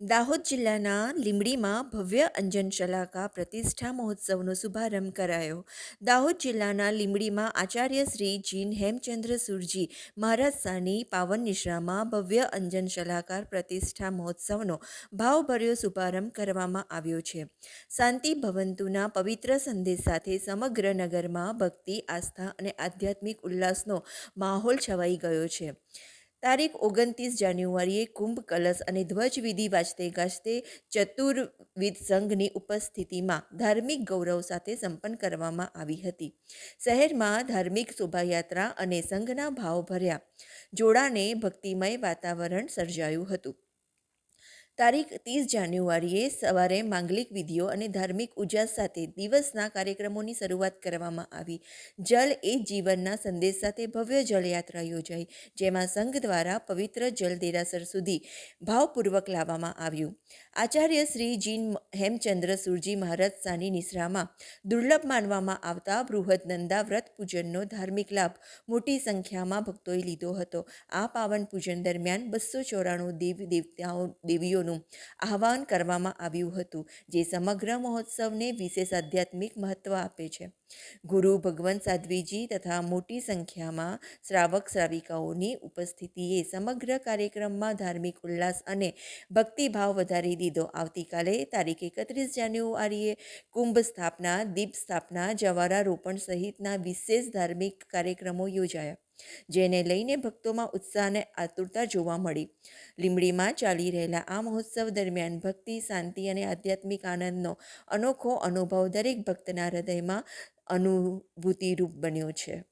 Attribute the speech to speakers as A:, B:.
A: દાહોદ જિલ્લાના લીંબડીમાં ભવ્ય અંજન શલાકા પ્રતિષ્ઠા મહોત્સવનો શુભારંભ કરાયો. દાહોદ જિલ્લાના લીંબડીમાં આચાર્ય શ્રી જીન હેમચંદ્ર સુરજી મહારાજ શાહની પાવન નિશ્રામાં ભવ્ય અંજન શલાકાર પ્રતિષ્ઠા મહોત્સવનો ભાવભર્યો શુભારંભ કરવામાં આવ્યો છે. શાંતિ ભવંતુના પવિત્ર સંદેશ સાથે સમગ્ર નગરમાં ભક્તિ, આસ્થા અને આધ્યાત્મિક ઉલ્લાસનો માહોલ છવાઈ ગયો છે. તારીખ ઓગણત્રીસ જાન્યુઆરીએ કુંભ કલશ અને ધ્વજવિધિ વાજતે ગાજતે ચતુર્વિધ સંઘની ઉપસ્થિતિમાં ધાર્મિક ગૌરવ સાથે સંપન્ન કરવામાં આવી હતી. શહેરમાં ધાર્મિક શોભાયાત્રા અને સંઘના ભાવભર્યા જોડાને ભક્તિમય વાતાવરણ સર્જાયું હતું. તારીખ ત્રીસ જાન્યુઆરીએ સવારે માંગલિક વિધિઓ અને ધાર્મિક ઉજાસ સાથે દિવસના કાર્યક્રમોની શરૂઆત કરવામાં આવી. જલ એ જીવનના સંદેશ સાથે ભવ્ય જળયાત્રા યોજાઈ, જેમાં સંઘ દ્વારા પવિત્ર જલ દેરાસર સુધી ભાવપૂર્વક લાવવામાં આવ્યું. આચાર્ય શ્રી જીન હેમચંદ્ર સુરજી મહારાજ સાની નિશ્રામાં દુર્લભ માનવામાં આવતા બૃહદ નંદા વ્રત પૂજનનો ધાર્મિક લાભ મોટી સંખ્યામાં ભક્તોએ લીધો હતો. આ પાવન પૂજન દરમિયાન બસો ચોરાણું દેવ દેવતાઓ દેવીઓનું આહવાન કરવામાં આવ્યું હતું, જે સમગ્ર મહોત્સવને વિશેષ આધ્યાત્મિક મહત્ત્વ આપે છે. ગુરુ ભગવાન સાધ્વીજી તથા મોટી સંખ્યામાં શ્રાવક શ્રાવિકાઓની ઉપસ્થિતિએ સમગ્ર કાર્યક્રમમાં ધાર્મિક ઉલ્લાસ અને ભક્તિભાવ વધારી દીધો. આવતીકાલે તારીખ એકત્રીસ જાન્યુઆરીએ કુંભ સ્થાપના, દીપ સ્થાપના જવારા રોપણ સહિતના વિશેષ ધાર્મિક કાર્યક્રમો યોજાયા. જેને લઈને ભક્તોમાં ઉત્સાહ અને આતુરતા જોવા મળી. લીંબડીમાં ચાલી રહેલા આ મહોત્સવ દરમિયાન ભક્તિ, શાંતિ અને આધ્યાત્મિક આનંદનો અનોખો અનુભવ દરેક ભક્તના હૃદયમાં અનુભૂતિરૂપ બન્યો છે.